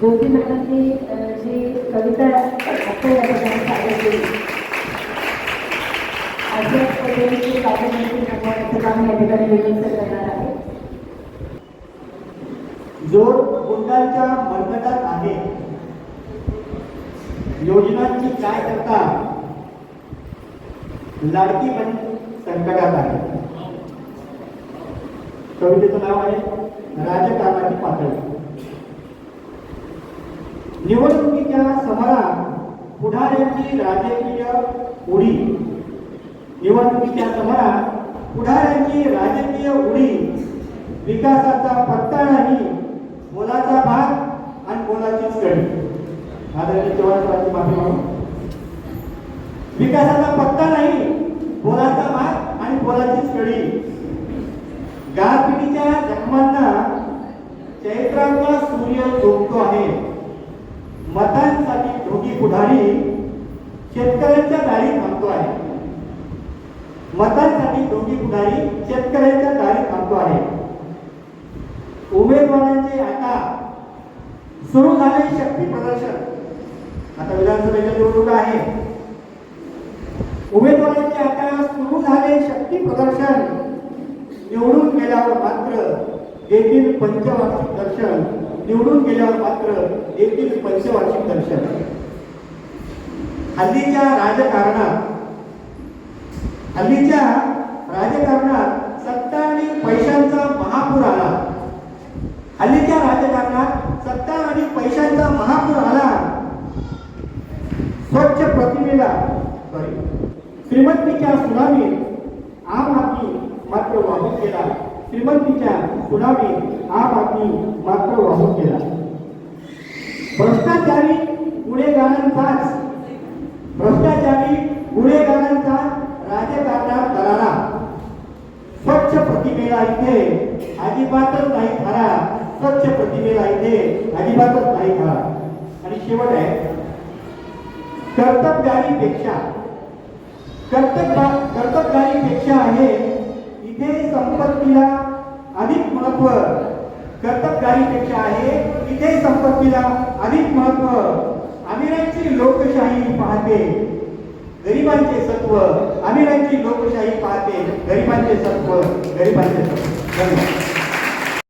गोपी मॅडमनी जी कविता केली करणार आहे. जोर गुंडांच्या मनगटात आहे योजनांची काय करता लाडकी पण संकटात आहे. कवितेचं नाव आहे राजकारणाची पातळी. निवडणुकीच्या समरात पुढाऱ्यांची राजकीय उडी. निवडणुकीच्या समरात पुढाऱ्यांची राजकीय उडी. विकासाचा पत्ता नाही मोलाचा भाग आणि मोलाचीच कडी. आदरणीय चव्हाण सरांची माफी मागू. विकासाचा पत्ता नाही बोलाचा भाग आणि बोलाचीच कडी. शेतकऱ्यांच्या दारी थांबतो आहे. मतांसाठी दोघी पुढारी शेतकऱ्यांच्या दारी थांबतो आहे. उमेदवारांचे आता सुरू झाले शक्ती प्रदर्शन. आता विधानसभेच्या निवडणूक आहे. उमेदवारांचे आता सुरू झाले शक्ती प्रदर्शन. निवडून गेल्यावर मात्र येथील पंचवार्षिक दर्शन. निवडून गेल्यावर मात्र येथील पंचवार्षिक दर्शन. हल्लीच्या राजकारणात हल्लीच्या राजकारणात सत्ता आणि पैशांचा महापूर आला. हल्लीच्या राजकारणात सत्ता आणि पैशांचा महापूर आला. स्वच्छ प्रतिमेला सॉरी श्रीमंतीच्या सुनावीत आम आदमी मात्र वाहून गेला. श्रीमंतीच्या सुनामीत आम आदमी मात्र वाहून गेला. भ्रष्टाचारी गुन्हेगारांचाच भ्रष्टाचारी गुन्हेगारांचा राजकारणात करारा स्वच्छ प्रतिमेला इथे अजिबातच नाही खरा. स्वच्छ प्रतिमेला इथे अजिबातच नाही खरा. आणि शेवट आहे कर्तबगारीपेक्षा कर्तब कर्तबगारीपेक्षा आहे इथे संपत्तीला अधिक महत्त्व. कर्तबगारीपेक्षा आहे इथे संपत्तीला अधिक महत्त्व अमीरांची लोकशाही पाहते गरिबांचे सत्व. अमीरांची लोकशाही पाहते. गरिबांचे सत्व. गरिबांचे सत्व. धन्यवाद.